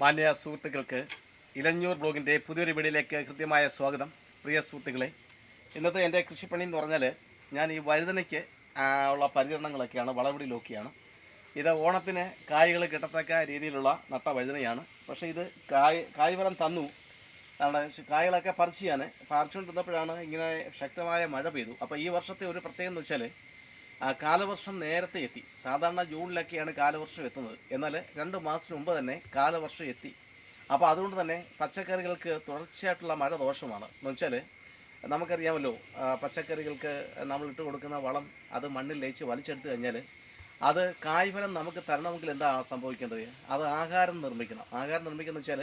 മാന്യ സുഹൃത്തുക്കൾക്ക് ഇലഞ്ഞൂർ ബ്ലോഗിന്റെ പുതിയൊരു വീടിലേക്ക് കൃത്യമായ സ്വാഗതം. പ്രിയ സുഹൃത്തുക്കളെ ഇന്നത്തെ എന്റെ കൃഷിപ്പണി എന്ന് പറഞ്ഞാൽ ഞാൻ ഈ വഴുതനയ്ക്ക് ഉള്ള പരിചരണങ്ങളൊക്കെയാണ് വളവിടിലൊക്കെയാണ് ഇത് ഓണത്തിന് കായ്കൾ കിട്ടത്തക്ക രീതിയിലുള്ള നട്ട വഴുതനയാണ്. പക്ഷേ ഇത് കായ് കായ്ഫലം തന്നു. അതാണ് കായകളൊക്കെ പറിച്ച് ഞാൻ പറിച്ചുകൊണ്ടിരുന്നപ്പോഴാണ് ഇങ്ങനെ ശക്തമായ മഴ പെയ്തു. അപ്പോൾ ഈ വർഷത്തെ ഒരു പ്രത്യേകത എന്ന് വെച്ചാൽ കാലവർഷം നേരത്തെ എത്തി. സാധാരണ ജൂണിലൊക്കെയാണ് കാലവർഷം എത്തുന്നത്. എന്നാൽ രണ്ട് മാസത്തിന് മുമ്പ് തന്നെ കാലവർഷം എത്തി. അപ്പോൾ അതുകൊണ്ട് തന്നെ പച്ചക്കറികൾക്ക് തുടർച്ചയായിട്ടുള്ള മഴ ദോഷമാണ്. എന്ന് വെച്ചാൽ നമുക്കറിയാമല്ലോ പച്ചക്കറികൾക്ക് നമ്മൾ ഇട്ട് കൊടുക്കുന്ന വളം അത് മണ്ണിൽ ലയിച്ച് വലിച്ചെടുത്ത് കഴിഞ്ഞാൽ അത് കായ്ഫലം നമുക്ക് തരണമെങ്കിൽ എന്താ സംഭവിക്കേണ്ടത്? അത് ആഹാരം നിർമ്മിക്കണം. ആഹാരം നിർമ്മിക്കുന്നത് വെച്ചാൽ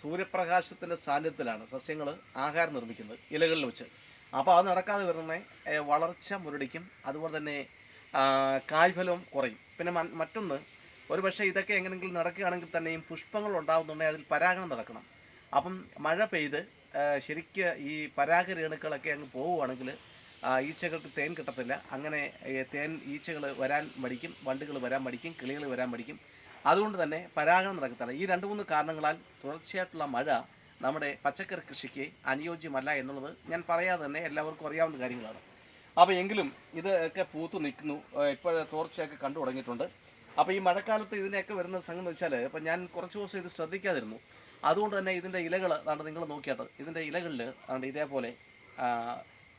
സൂര്യപ്രകാശത്തിന്റെ സാന്നിധ്യത്തിലാണ് സസ്യങ്ങൾ ആഹാരം നിർമ്മിക്കുന്നത് ഇലകളിൽ വെച്ച്. അപ്പോൾ അത് നടക്കാതെ വരുന്ന വളർച്ച മുരടിക്കും. അതുപോലെ തന്നെ കായ്ഫലവും കുറയും. പിന്നെ മറ്റൊന്ന് ഒരു പക്ഷേ ഇതൊക്കെ എങ്ങനെയെങ്കിലും നടക്കുകയാണെങ്കിൽ തന്നെയും പുഷ്പങ്ങൾ ഉണ്ടാകുന്നുണ്ടെങ്കിൽ അതിൽ പരാഗണം നടക്കണം. അപ്പം മഴ പെയ്ത് ശരിക്ക് ഈ പരാഗരേണുക്കളൊക്കെ അങ്ങ് പോവുകയാണെങ്കിൽ ഈച്ചകൾക്ക് തേൻ കിട്ടത്തില്ല. അങ്ങനെ തേൻ ഈച്ചകൾ വരാൻ മടിക്കും വണ്ടുകൾ വരാൻ മടിക്കും കിളികൾ വരാൻ മടിക്കും. അതുകൊണ്ട് തന്നെ പരാഗണം നടക്കത്തില്ല. ഈ രണ്ട് മൂന്ന് കാരണങ്ങളാൽ തുടർച്ചയായിട്ടുള്ള മഴ നമ്മുടെ പച്ചക്കറി കൃഷിക്ക് അനുയോജ്യമല്ല എന്നുള്ളത് ഞാൻ പറയാതെ തന്നെ എല്ലാവർക്കും അറിയാവുന്ന കാര്യങ്ങളാണ്. അപ്പോൾ എങ്കിലും ഇതൊക്കെ പൂത്ത് നിൽക്കുന്നു. ഇപ്പോൾ തോർച്ചയൊക്കെ കണ്ടു തുടങ്ങിയിട്ടുണ്ട്. അപ്പോൾ ഈ മഴക്കാലത്ത് ഇതിനെയൊക്കെ വരുന്ന സംഗതി വെച്ചാൽ ഇപ്പം ഞാൻ കുറച്ച് ദിവസം ഇത് ശ്രദ്ധിക്കാതിരുന്നു. അതുകൊണ്ട് തന്നെ ഇതിന്റെ ഇലകൾ അതാണ് നിങ്ങൾ നോക്കിയാട്ട്. ഇതിന്റെ ഇലകളിൽ അതുകൊണ്ട് ഇതേപോലെ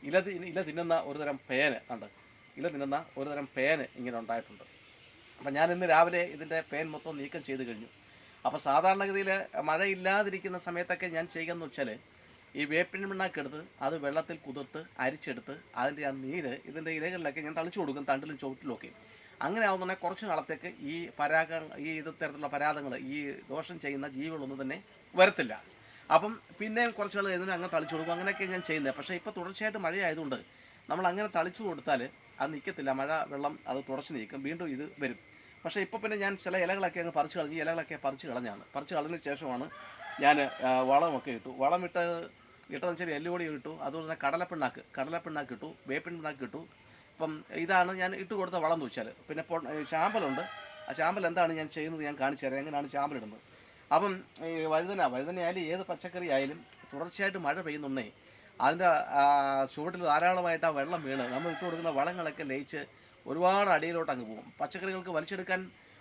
ഇല ഇല തിന്നുന്ന ഒരുതരം പേന് ഉണ്ട്. ഇല തിന്നുന്ന ഒരുതരം പേന് ഇങ്ങനെ ഉണ്ടായിട്ടുണ്ട്. അപ്പം ഞാൻ ഇന്ന് രാവിലെ ഇതിന്റെ പേൻ മൊത്തം നീക്കം ചെയ്ത് കഴിഞ്ഞു. അപ്പോൾ സാധാരണഗതിയിൽ മഴ ഇല്ലാതിരിക്കുന്ന സമയത്തൊക്കെ ഞാൻ ചെയ്യുകയെന്ന് വെച്ചാൽ ഈ വേപ്പിൻ പിണ്ണാക്കെടുത്ത് അത് വെള്ളത്തിൽ കുതിർത്ത് അരിച്ചെടുത്ത് അതിന്റെ ആ നീര് ഇതിന്റെ ഇലകളിലൊക്കെ ഞാൻ തളിച്ചു കൊടുക്കും തണ്ടിലും ചുവട്ടിലുമൊക്കെ അങ്ങനെ ആവുന്ന കുറച്ച് നാളത്തേക്ക് ഈ പരാഗ ഈ ഇത് തരത്തിലുള്ള പരാതങ്ങൾ ഈ ദോഷം ചെയ്യുന്ന ജീവികളൊന്നും തന്നെ വരത്തില്ല. അപ്പം പിന്നെയും കുറച്ച് നാൾ ഇതിന് അങ്ങനെ തളിച്ചു കൊടുക്കും അങ്ങനെയൊക്കെ ഞാൻ ചെയ്യുന്നത് പക്ഷേ ഇപ്പോൾ തുടർച്ചയായിട്ട് മഴയായതുകൊണ്ട് നമ്മൾ അങ്ങനെ തളിച്ചു കൊടുത്താൽ അത് നിൽക്കത്തില്ല മഴ വെള്ളം അത് തുടച്ച് നീക്കും വീണ്ടും ഇത് വരും. പക്ഷേ ഇപ്പോൾ പിന്നെ ഞാൻ ചില ഇലകളൊക്കെ അങ്ങ് പറിച്ച് കളഞ്ഞ് ഇലകളൊക്കെ പറിച്ച് കളഞ്ഞാണ്. പറിച്ച് കളഞ്ഞതിന് ശേഷമാണ് ഞാൻ വളമൊക്കെ ഇട്ടു. വളമിട്ട് ഇട്ടതെന്ന് വെച്ചാൽ എല്ലുപൊടി ഇട്ടു. അതുപോലെ തന്നെ കടലപ്പിണ്ണാക്ക്. കടലപ്പിണ്ണാക്ക് ഇട്ടു. വേപ്പിൻ പിണ്ണാക്ക് ഇട്ടു. അപ്പം ഇതാണ് ഞാൻ ഇട്ട് കൊടുത്ത വളം എന്ന് വെച്ചാൽ പിന്നെ ചാമ്പലുണ്ട് ആ ചാമ്പൽ എന്താണ് ഞാൻ ചെയ്യുന്നത് ഞാൻ കാണിച്ചു തരാം. എങ്ങനെയാണ് ചാമ്പൽ ഇടുന്നത്? അപ്പം ഈ വഴുതന വഴുതന ആയാലും ഏത് പച്ചക്കറി ആയാലും തുടർച്ചയായിട്ട് മഴ പെയ്യുന്നുണ്ടേ അതിന്റെ ചുവട്ടിൽ ധാരാളമായിട്ട് ആ വെള്ളം വീണ്. നമ്മൾ ഇട്ട് കൊടുക്കുന്ന വളങ്ങളൊക്കെ ലയിച്ച് ഒരുപാട് അടിയിലോട്ട് അങ്ങ് പോകും. പച്ചക്കറികൾക്ക് വലിച്ചെടുക്കാൻ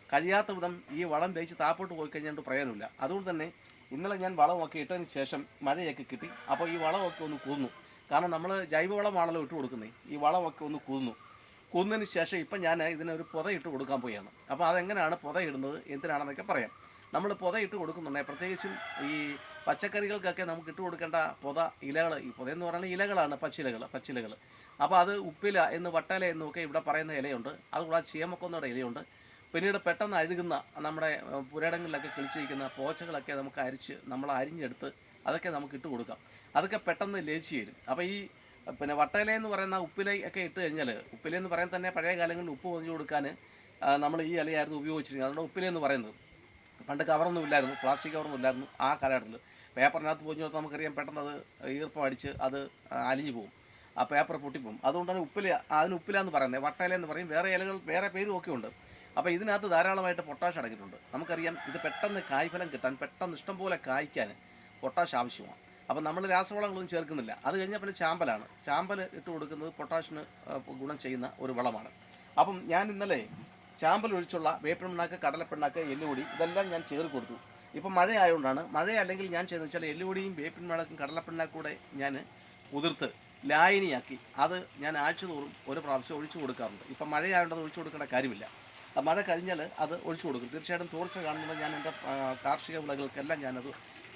കഴിയാത്ത വിധം ഈ വളം തേച്ച് താപ്പോട്ട് പോയി കഴിഞ്ഞാൽ പ്രയോജനമില്ല അതുകൊണ്ട് തന്നെ ഇന്നലെ ഞാൻ വളമൊക്കെ ഇട്ടതിന് ശേഷം മഴയൊക്കെ കിട്ടി. അപ്പോൾ ഈ വളമൊക്കെ ഒന്ന് കൂന്നു കാരണം നമ്മൾ ജൈവവളമാണല്ലോ ഇട്ട് കൊടുക്കുന്നത് ഈ വളമൊക്കെ ഒന്ന് കൂന്നു കൂന്നതിന് ശേഷം ഇപ്പം ഞാൻ ഇതിനൊരു പുത ഇട്ട് കൊടുക്കാൻ പോയാണ് അപ്പോൾ അതെങ്ങനെയാണ് പുത ഇടുന്നത്? എന്തിനാണെന്നൊക്കെ പറയാം. നമ്മൾ പുത ഇട്ട് കൊടുക്കുന്നുണ്ടെങ്കിൽ പ്രത്യേകിച്ചും ഈ പച്ചക്കറികൾക്കൊക്കെ നമുക്ക് ഇട്ട് കൊടുക്കേണ്ട പുത ഇലകൾ ഈ പുതയെന്ന് പറഞ്ഞാൽ ഇലകളാണ് പച്ചിലകൾ പച്ചിലകൾ അപ്പോൾ അത് ഉപ്പില എന്ന് വട്ടല എന്നൊക്കെ ഇവിടെ പറയുന്ന ഇലയുണ്ട്. അതുകൂടാതെ ചീമക്കൊന്നയുടെ ഇലയുണ്ട്. പിന്നീട് പെട്ടെന്ന് അഴുകുന്ന നമ്മുടെ പുരയിടങ്ങളിലൊക്കെ കിളിച്ചിരിക്കുന്ന പോച്ചകളൊക്കെ നമുക്ക് അരിച്ച് നമ്മൾ അരിഞ്ഞെടുത്ത് അതൊക്കെ നമുക്ക് ഇട്ട് കൊടുക്കാം. അതൊക്കെ പെട്ടെന്ന് ലേച്ചി വരും അപ്പോൾ ഈ പിന്നെ വട്ടയില എന്ന് പറയുന്ന ഉപ്പില ഒക്കെ ഇട്ട് കഴിഞ്ഞാൽ ഉപ്പില എന്ന് പറയാൻ തന്നെ പഴയ കാലങ്ങളിൽ ഉപ്പ് പൊതിഞ്ഞു കൊടുക്കാൻ നമ്മൾ ഈ ഇലയായിരുന്നു ഉപയോഗിച്ചിരുന്നത്. അതുകൊണ്ട് ഉപ്പില എന്ന് പറയുന്നത്. പണ്ട് കവറൊന്നും ഇല്ലായിരുന്നു പ്ലാസ്റ്റിക് കവറൊന്നും ഇല്ലായിരുന്നു ആ കാലഘട്ടത്തിൽ. പേപ്പറിനകത്ത് പൊതിഞ്ഞു കൊടുത്താൽ നമുക്കറിയാം പെട്ടെന്ന് അത് ഈർപ്പം അടിച്ച് അത് അലിഞ്ഞു പോകും. ആ പേപ്പർ പൊട്ടിപ്പോകും. അതുകൊണ്ടാണ് ഉപ്പില അതിന് ഉപ്പില എന്ന് പറയുന്നത് വട്ടയില എന്ന് പറയും വേറെ ഇലകൾ വേറെ പേരും ഒക്കെ ഉണ്ട്. അപ്പോൾ ഇതിനകത്ത് ധാരാളമായിട്ട് പൊട്ടാഷ് അടങ്ങിയിട്ടുണ്ട്. നമുക്കറിയാം ഇത് പെട്ടെന്ന് കായ്ഫലം കിട്ടാൻ പെട്ടെന്ന് ഇഷ്ടംപോലെ കായ്ക്കാൻ പൊട്ടാഷ് ആവശ്യമാണ്. അപ്പോൾ നമ്മൾ രാസവളങ്ങളൊന്നും ചേർക്കുന്നില്ല. അത് കഴിഞ്ഞാൽ പിന്നെ ചാമ്പലാണ്. ചാമ്പൽ ഇട്ട് കൊടുക്കുന്നത് പൊട്ടാഷിന് ഗുണം ചെയ്യുന്ന ഒരു വളമാണ്. അപ്പം ഞാൻ ഇന്നലെ ചാമ്പൽ ഒഴിച്ചുള്ള വേപ്പിണ്ണാക്ക് കടലപ്പിണ്ണാക്ക് എല്ലുപൊടി ഇതെല്ലാം ഞാൻ ചേർത്ത് കൊടുത്തു. ഇപ്പം മഴ ആയതുകൊണ്ടാണ് മഴ അല്ലെങ്കിൽ ഞാൻ ചെയ്യുന്നത് വെച്ചാൽ എല്ലുപൊടിയും വേപ്പിൻമിളക്കും കടലപ്പിണ്ണാക്കും കടലപ്പിണ്ണാക്കൂടെ ഞാൻ ഉതിർത്ത് ലായനിയാക്കി. അത് ഞാൻ ആഴ്ച തോറും ഒരു പ്രാവശ്യം ഒഴിച്ചു കൊടുക്കാറുണ്ട്. ഇപ്പം മഴയായതുകൊണ്ട് അത് ഒഴിച്ചു കൊടുക്കേണ്ട കാര്യമില്ല. മഴ കഴിഞ്ഞാൽ അത് ഒഴിച്ചു കൊടുക്കും. തീർച്ചയായിട്ടും തോർച്ച കാണുമ്പോൾ ഞാൻ എന്റെ കാർഷിക വിളകൾക്കെല്ലാം ഞാനത്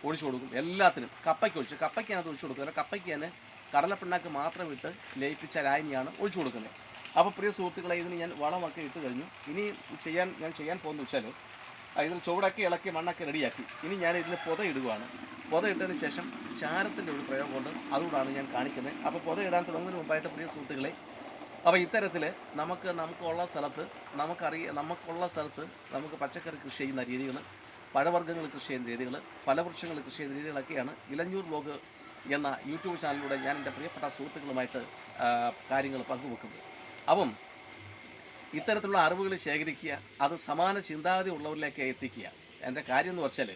ഒഴിച്ചു കൊടുക്കും. എല്ലാത്തിനും. കപ്പയ്ക്ക് ഒഴിച്ച്. കപ്പയ്ക്ക് ഞാനത് ഒഴിച്ചു കൊടുക്കും. അല്ല കപ്പയ്ക്ക് ഞാൻ കടലപ്പിണ്ണാക്ക് മാത്രം ഇട്ട് ലയിപ്പിച്ച ലായനിയാണ് ഒഴിച്ചു കൊടുക്കുന്നത്. അപ്പോൾ പ്രിയ സുഹൃത്തുക്കളെ ഇതിന് ഞാൻ വളമൊക്കെ ഇട്ട് കഴിഞ്ഞു. ഇനി ചെയ്യാൻ ഞാൻ ചെയ്യാൻ പോകുന്നത് വെച്ചാൽ ഇതിൽ ചുവടൊക്കെ ഇളക്കി മണ്ണൊക്കെ റെഡിയാക്കി. ഇനി ഞാൻ ഇതിന് പുത ഇടുകയാണ് പുത ഇട്ടതിന് ശേഷം ചാരത്തിന്റെ ഒരു പ്രയോഗമുണ്ട് അതുകൊണ്ടാണ് ഞാൻ കാണിക്കുന്നത്. അപ്പോൾ പുതയിടാൻ തുടങ്ങുന്നതിന് മുമ്പായിട്ട് പ്രിയ സുഹൃത്തുക്കളെ അപ്പോൾ ഇത്തരത്തിൽ നമുക്ക് നമുക്കുള്ള സ്ഥലത്ത് നമുക്കറിയ നമുക്കുള്ള സ്ഥലത്ത് നമുക്ക് പച്ചക്കറി കൃഷി ചെയ്യുന്ന രീതികൾ പഴവർഗങ്ങൾ കൃഷി ചെയ്യുന്ന രീതികൾ ഫലവൃക്ഷങ്ങൾ കൃഷി ചെയ്യുന്ന രീതികളൊക്കെയാണ് ഇലഞ്ഞൂർ ബ്ലോഗ് എന്ന യൂട്യൂബ് ചാനലിലൂടെ ഞാൻ എന്റെ പ്രിയപ്പെട്ട സുഹൃത്തുക്കളുമായിട്ട് കാര്യങ്ങൾ പങ്കുവെക്കുന്നത്. അപ്പം ഇത്തരത്തിലുള്ള അറിവുകൾ ശേഖരിക്കുക അത് സമാന ചിന്താഗതി ഉള്ളവരിലേക്ക് എത്തിക്കുക. എന്റെ കാര്യം എന്ന് വെച്ചാൽ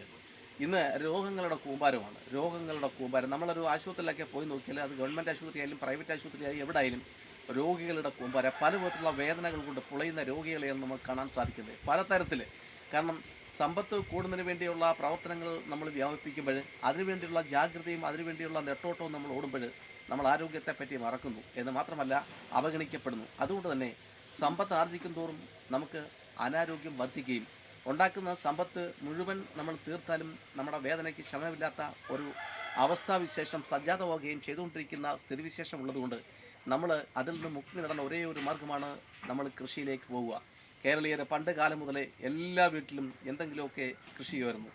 ഇന്ന് രോഗങ്ങളുടെ കൂമ്പാരമാണ്. രോഗങ്ങളുടെ കൂമ്പാരം. നമ്മളൊരു ആശുപത്രിയിലൊക്കെ പോയി നോക്കിയാൽ അത് ഗവൺമെന്റ് ആശുപത്രി ആയാലും പ്രൈവറ്റ് ആശുപത്രി ആയാലും എവിടെയായാലും രോഗികളുടെ കൂമ്പാരം. പല വിധത്തിലുള്ള വേദനകൾ കൊണ്ട് പുളയുന്ന രോഗികളെയാണ് നമുക്ക് കാണാൻ സാധിക്കുന്നത്. പലതരത്തിൽ കാരണം സമ്പത്ത് കൂടുന്നതിന് വേണ്ടിയുള്ള പ്രവർത്തനങ്ങൾ നമ്മൾ വ്യാപിപ്പിക്കുമ്പോൾ അതിനുവേണ്ടിയുള്ള ജാഗ്രതയും അതിനുവേണ്ടിയുള്ള നെട്ടോട്ടവും നമ്മൾ ഓടുമ്പോൾ നമ്മൾ ആരോഗ്യത്തെപ്പറ്റി മറക്കുന്നു. എന്ന് മാത്രമല്ല അവഗണിക്കപ്പെടുന്നു. അതുകൊണ്ട് തന്നെ സമ്പത്ത് ആർജിക്കും തോറും നമുക്ക് അനാരോഗ്യം വർദ്ധിക്കുകയും ഉണ്ടാക്കുന്ന സമ്പത്ത് മുഴുവൻ നമ്മൾ തീർത്താലും നമ്മുടെ വേദനയ്ക്ക് ശമനമില്ലാത്ത ഒരു അവസ്ഥാവിശേഷം സജ്ജാതമാവുകയും ചെയ്തുകൊണ്ടിരിക്കുന്ന സ്ഥിതിവിശേഷം ഉള്ളതുകൊണ്ട് നമ്മൾ അതിൽ നിന്ന് മുക്തി നേടുന്ന ഒരേ ഒരു മാർഗമാണ് നമ്മൾ കൃഷിയിലേക്ക് പോവുക. കേരളീയരെ പണ്ട് കാലം മുതലേ എല്ലാ വീട്ടിലും എന്തെങ്കിലുമൊക്കെ കൃഷി ചെയ്യുമായിരുന്നു.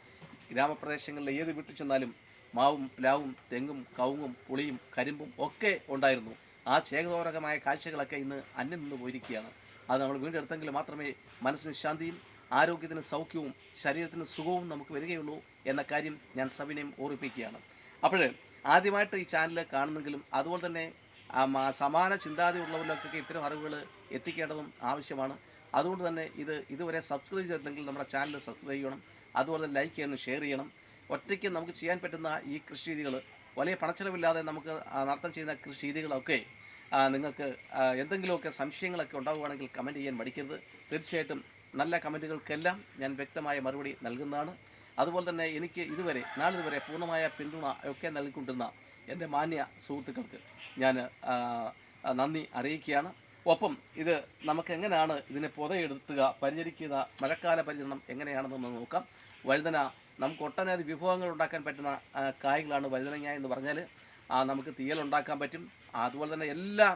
ഗ്രാമപ്രദേശങ്ങളിലെ ഏത് വീട്ടിൽ ചെന്നാലും മാവും പ്ലാവും തെങ്ങും കവുങ്ങും പുളിയും കരിമ്പും ഒക്കെ ഉണ്ടായിരുന്നു. ആ ചേകതോരകമായ കാഴ്ചകളൊക്കെ ഇന്ന് അന്യം നിന്ന് പോയിരിക്കുകയാണ്. അത് നമ്മൾ വീണ്ടെടുത്തെങ്കിൽ മാത്രമേ മനസ്സിന് ശാന്തിയും ആരോഗ്യത്തിന് സൗഖ്യവും ശരീരത്തിന് സുഖവും നമുക്ക് വരികയുള്ളൂ എന്ന കാര്യം ഞാൻ സവിനയം ഓർമ്മിപ്പിക്കുകയാണ്. അപ്പോൾ ആദ്യമായിട്ട് ഈ ചാനൽ കാണുന്നെങ്കിലും അതുപോലെ തന്നെ സമാന ചിന്താഗതി ഉള്ളവരിലൊക്കെ ഇത്തരം അറിവുകൾ എത്തിക്കേണ്ടതും ആവശ്യമാണ്. അതുകൊണ്ട് തന്നെ ഇത് ഇതുവരെ സബ്സ്ക്രൈബ് ചെയ്തിട്ടുണ്ടെങ്കിൽ നമ്മുടെ ചാനൽ സബ്സ്ക്രൈബ് ചെയ്യണം. അതുപോലെ തന്നെ ലൈക്ക് ചെയ്യണം ഷെയർ ചെയ്യണം. ഒറ്റയ്ക്ക് നമുക്ക് ചെയ്യാൻ പറ്റുന്ന ഈ കൃഷി രീതികൾ വലിയ പണച്ചെലവില്ലാതെ നമുക്ക് നടത്തം ചെയ്യുന്ന കൃഷി രീതികളൊക്കെ നിങ്ങൾക്ക് എന്തെങ്കിലുമൊക്കെ സംശയങ്ങളൊക്കെ ഉണ്ടാവുകയാണെങ്കിൽ കമന്റ് ചെയ്യാൻ മടിക്കരുത്. തീർച്ചയായിട്ടും നല്ല കമന്റുകൾക്കെല്ലാം ഞാൻ വ്യക്തമായ മറുപടി നൽകുന്നതാണ്. അതുപോലെ തന്നെ എനിക്ക് ഇതുവരെ നാളിതുവരെ പൂർണമായ പിന്തുണ ഒക്കെ നൽകിക്കൊണ്ടിരുന്ന എന്റെ മാന്യ സുഹൃത്തുക്കൾക്ക് ഞാൻ നന്ദി അറിയിക്കുകയാണ്. ഒപ്പം ഇത് നമുക്ക് എങ്ങനെയാണ് ഇതിനെ പുതയെടുത്തുക പരിചരിക്കുക മഴക്കാല പരിചരണം എങ്ങനെയാണെന്നൊന്ന് നോക്കാം. വഴുതന നമുക്ക് ഒട്ടനവധി വിഭവങ്ങൾ ഉണ്ടാക്കാൻ പറ്റുന്ന കായ്കളാണ് വഴുതനങ്ങ എന്ന് പറഞ്ഞാൽ നമുക്ക് തീയൽ ഉണ്ടാക്കാൻ പറ്റും. അതുപോലെ തന്നെ എല്ലാം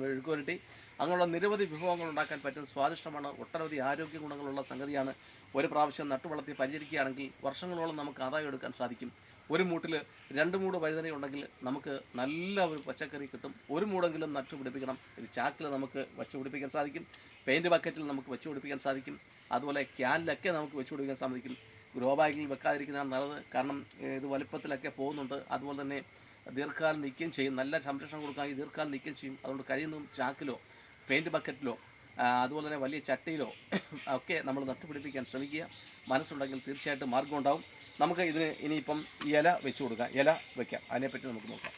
മെഴുക്കുവരട്ടി അങ്ങനെയുള്ള നിരവധി വിഭവങ്ങൾ ഉണ്ടാക്കാൻ പറ്റും സ്വാദിഷ്ടമാണ് ഒട്ടനവധി ആരോഗ്യ ഗുണങ്ങളുള്ള സംഗതിയാണ് ഒരു പ്രാവശ്യം നട്ടുവളർത്തി പരിചരിക്കുകയാണെങ്കിൽ വർഷങ്ങളോളം നമുക്ക് ആദായം എടുക്കാൻ സാധിക്കും. ഒരു മൂട്ടിൽ രണ്ട് മൂട് വഴുതന ഉണ്ടെങ്കിൽ നമുക്ക് നല്ല ഒരു പച്ചക്കറി കിട്ടും. ഒരു മൂടെങ്കിലും നട്ടു പിടിപ്പിക്കണം. ഇത് ചാക്കിൽ നമുക്ക് വെച്ച് പിടിപ്പിക്കാൻ സാധിക്കും. പെയിന്റ് ബക്കറ്റിൽ നമുക്ക് വെച്ച് പിടിപ്പിക്കാൻ സാധിക്കും. അതുപോലെ ക്യാനിലൊക്കെ നമുക്ക് വെച്ച് പിടിപ്പിക്കാൻ സാധിക്കും. ഗ്രോ ബാഗിൽ വെക്കാതിരിക്കുന്നതാണ് നല്ലത്. കാരണം ഇത് വലുപ്പത്തിലൊക്കെ പോകുന്നുണ്ട്. അതുപോലെ തന്നെ ദീർഘകാലം നിൽക്കുകയും ചെയ്യും. നല്ല സംരക്ഷണം കൊടുക്കാൻ ഈ ദീർഘകാലം നിൽക്കുകയും ചെയ്യും. അതുകൊണ്ട് കഴിയുന്നതും ചാക്കിലോ പെയിന്റ് ബക്കറ്റിലോ അതുപോലെ തന്നെ വലിയ ചട്ടിയിലോ ഒക്കെ നമ്മൾ നട്ടുപിടിപ്പിക്കാൻ ശ്രമിക്കുക. മനസ്സുണ്ടെങ്കിൽ തീർച്ചയായിട്ടും മാർഗം ഉണ്ടാവും. നമുക്ക് ഇതിന് ഇനിയിപ്പം ഇല വെച്ച് കൊടുക്കാം. ഇല വെക്കാം. അതിനെപ്പറ്റി നമുക്ക് നോക്കാം.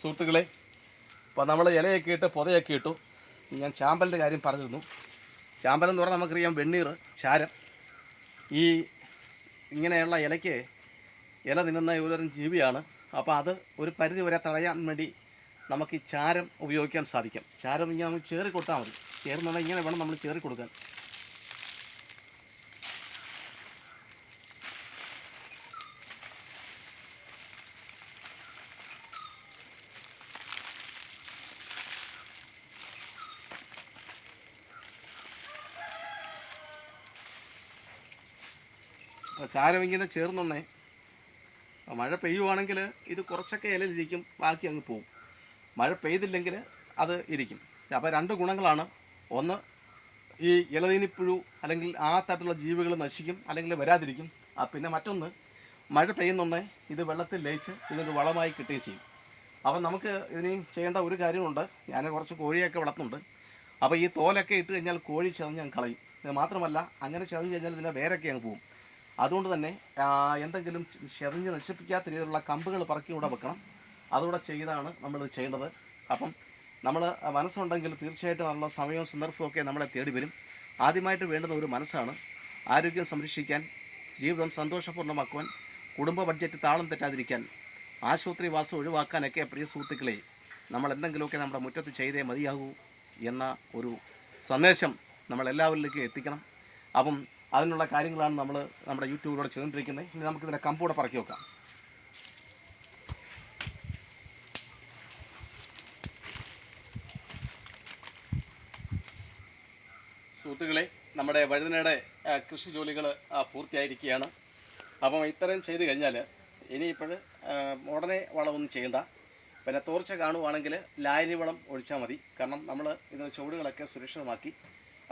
സുഹൃത്തുക്കളെ ഇപ്പോൾ നമ്മൾ ഇലയൊക്കെ ഇട്ട് പൊതയൊക്കെ ഇട്ടു. ഞാൻ ചാമ്പലിന്റെ കാര്യം പറഞ്ഞിരുന്നു ചാമ്പൽ എന്ന് പറഞ്ഞാൽ നമുക്കറിയാം വെണ്ണീർ ചാരം ഈ ഇങ്ങനെയുള്ള ഇലയ്ക്ക് ഇല തിന്നുന്ന ഒരുതരം ജീവിയാണ്. അപ്പോൾ അത് ഒരു പരിധി വരെ തടയാൻ വേണ്ടി നമുക്ക് ഈ ചാരം ഉപയോഗിക്കാൻ സാധിക്കും. ചാരം ഇങ്ങനെ നമുക്ക് ചേറി കൊടുത്താൽ മതി. ചേർന്നുള്ള ഇങ്ങനെ വേണം നമ്മൾ ചേറി കൊടുക്കാൻ ചാരം ഇങ്ങനെ ചേർന്നുണ്ണേ. മഴ പെയ്യുവാണെങ്കിൽ ഇത് കുറച്ചൊക്കെ ഇലയിലിരിക്കും ബാക്കി അങ്ങ് പോവും. മഴ പെയ്തില്ലെങ്കിൽ അത് ഇരിക്കും. അപ്പോൾ രണ്ട് ഗുണങ്ങളാണ്. ഒന്ന് ഈ ഇലതീനിപ്പുഴു അല്ലെങ്കിൽ ആ തരത്തിലുള്ള ജീവികൾ നശിക്കും അല്ലെങ്കിൽ വരാതിരിക്കും. പിന്നെ മറ്റൊന്ന് മഴ പെയ്യുന്നുണ്ടേ ഇത് വെള്ളത്തിൽ ലയിച്ച് ഇതിനൊരു വളമായി കിട്ടുകയും ചെയ്യും. അപ്പം നമുക്ക് ഇതിനെയും ചെയ്യേണ്ട ഒരു കാര്യമുണ്ട്. ഞാൻ കുറച്ച് കോഴിയൊക്കെ വളർത്തുന്നുണ്ട്. അപ്പോൾ ഈ തോലൊക്കെ ഇട്ട് കഴിഞ്ഞാൽ കോഴി ചതഞ്ഞ് അങ്ങ് കളയും. ഇത് മാത്രമല്ല അങ്ങനെ ചതഞ്ഞ് കഴിഞ്ഞാൽ ഇതിന്റെ വേരൊക്കെ അങ്ങ് പോകും അതുകൊണ്ട് തന്നെ എന്തെങ്കിലും ചെറിഞ്ഞ് നശിപ്പിക്കാത്ത രീതിയിലുള്ള കമ്പുകൾ പറക്കി കൂടെ വെക്കണം. അതുകൂടെ ചെയ്താണ് നമ്മൾ ചെയ്യേണ്ടത്. അപ്പം നമ്മൾ മനസ്സുണ്ടെങ്കിൽ തീർച്ചയായിട്ടും അതിനുള്ള സമയവും സന്ദർഭവും ഒക്കെ നമ്മളെ തേടി വരും. ആദ്യമായിട്ട് വേണ്ടുന്ന ഒരു മനസ്സാണ് ആരോഗ്യം സംരക്ഷിക്കാൻ ജീവിതം സന്തോഷപൂർണമാക്കുവാൻ കുടുംബ ബഡ്ജറ്റ് താളം തെറ്റാതിരിക്കാൻ ആശുപത്രി വാസം ഒഴിവാക്കാനൊക്കെ പ്രിയ സുഹൃത്തുക്കളെ നമ്മൾ എന്തെങ്കിലുമൊക്കെ നമ്മുടെ മുറ്റത്ത് ചെയ്തേ മതിയാകൂ എന്ന ഒരു സന്ദേശം നമ്മളെല്ലാവരിലേക്കും എത്തിക്കണം. അപ്പം അതിനുള്ള കാര്യങ്ങളാണ് നമ്മൾ നമ്മുടെ യൂട്യൂബിലൂടെ ചെയ്തുകൊണ്ടിരിക്കുന്നത്. ഇനി നമുക്കിതിന്റെ കമ്പൂടെ പറക്കി വെക്കാം. സുഹൃത്തുക്കളെ നമ്മുടെ വഴുതനയുടെ കൃഷി ജോലികൾ പൂർത്തിയായിരിക്കുകയാണ്. അപ്പം ഇത്രയും ചെയ്ത് കഴിഞ്ഞാൽ ഇനിയിപ്പോൾ ഉടനെ വളമൊന്നും ചെയ്യണ്ട. പിന്നെ തോർച്ച കാണുവാണെങ്കിൽ ലായനി വളം ഒഴിച്ചാൽ മതി. കാരണം നമ്മൾ ഇതിന്റെ ചുവടുകളൊക്കെ സുരക്ഷിതമാക്കി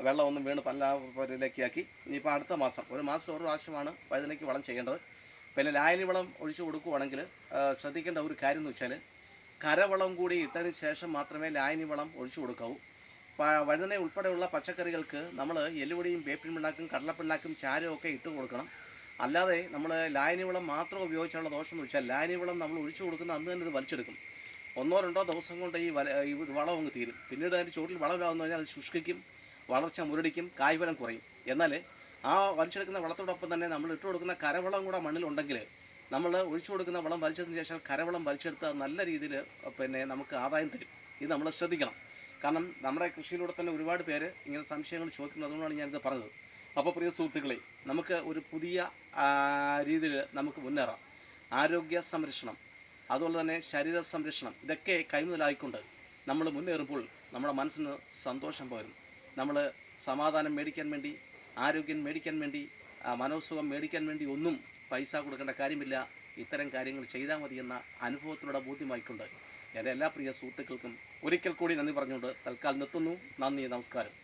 വെള്ളമൊന്നും വീണ് പല്ലാക്കി ഇനിയിപ്പോൾ അടുത്ത മാസം ഒരു മാസം ഒരു പ്രാവശ്യമാണ് വഴുതനയ്ക്ക് വളം ചെയ്യേണ്ടത്. പിന്നെ ലായനി വളം ഒഴിച്ചു കൊടുക്കുവാണെങ്കിൽ ശ്രദ്ധിക്കേണ്ട ഒരു കാര്യം എന്ന് വെച്ചാൽ കരവളം കൂടി ഇട്ടതിന് ശേഷം മാത്രമേ ലായനി വളം ഒഴിച്ചു കൊടുക്കാവൂ. വഴുതന ഉൾപ്പെടെയുള്ള പച്ചക്കറികൾക്ക് നമ്മൾ എല്ലുപൊടിയും വേപ്പിൻ പിണ്ണാക്കും കടലപ്പിണ്ണാക്കും ചാരവും ഒക്കെ ഇട്ട് കൊടുക്കണം. അല്ലാതെ നമ്മൾ ലായനി വളം മാത്രം ഉപയോഗിച്ചുള്ള ദോഷം എന്ന് വെച്ചാൽ ലായനി വളം നമ്മൾ ഒഴിച്ചു കൊടുക്കുന്ന അന്ന് തന്നെ ഇത് വലിച്ചെടുക്കും. ഒന്നോ രണ്ടോ ദിവസം കൊണ്ട് ഈ വല ഈ വളം അങ്ങ് തീരും. പിന്നീട് അതിന്റെ ചുവട്ടിൽ വളമില്ലാന്ന് പറഞ്ഞാൽ അത് ശുഷ്കിക്കും. വളർച്ച മുരടിക്കും കായ്ഫലം കുറയും. എന്നാൽ ആ വലിച്ചെടുക്കുന്ന വളത്തോടൊപ്പം തന്നെ നമ്മൾ ഇട്ട് കൊടുക്കുന്ന കരവളം കൂടെ മണ്ണിലുണ്ടെങ്കിൽ നമ്മൾ ഒഴിച്ചു കൊടുക്കുന്ന വളം വലിച്ചതിന് ശേഷം കരവളം വലിച്ചെടുത്ത് നല്ല രീതിയിൽ പിന്നെ നമുക്ക് ആദായം തരും. ഇത് നമ്മൾ ശ്രദ്ധിക്കണം. കാരണം നമ്മുടെ കൃഷിയിലൂടെ തന്നെ ഒരുപാട് പേര് ഇങ്ങനെ സംശയങ്ങൾ ചോദിക്കുന്നത് അതുകൊണ്ടാണ് ഞാനിത് പറഞ്ഞത്. അപ്പോൾ പ്രിയ സുഹൃത്തുക്കളെ നമുക്ക് ഒരു പുതിയ രീതിയിൽ നമുക്ക് മുന്നേറാം. ആരോഗ്യ സംരക്ഷണം അതുപോലെ തന്നെ ശരീര സംരക്ഷണം ഇതൊക്കെ കൈമുതലായിക്കൊണ്ട് നമ്മൾ മുന്നേറുമ്പോൾ നമ്മുടെ മനസ്സിന് സന്തോഷം പകരും. നമ്മൾ സമാധാനം മേടിക്കാൻ വേണ്ടി ആരോഗ്യം മേടിക്കാൻ വേണ്ടി മനോസുഖം മേടിക്കാൻ വേണ്ടി ഒന്നും പൈസ കൊടുക്കേണ്ട കാര്യമില്ല. ഇത്തരം കാര്യങ്ങൾ ചെയ്താൽ മതി എന്ന അനുഭവത്തിലൂടെ ബോധ്യമായിക്കൊണ്ട് എന്റെ എല്ലാ പ്രിയ സുഹൃത്തുക്കൾക്കും ഒരിക്കൽ കൂടി നന്ദി പറഞ്ഞുകൊണ്ട് തൽക്കാലം നിർത്തുന്നു. നന്ദി നമസ്കാരം.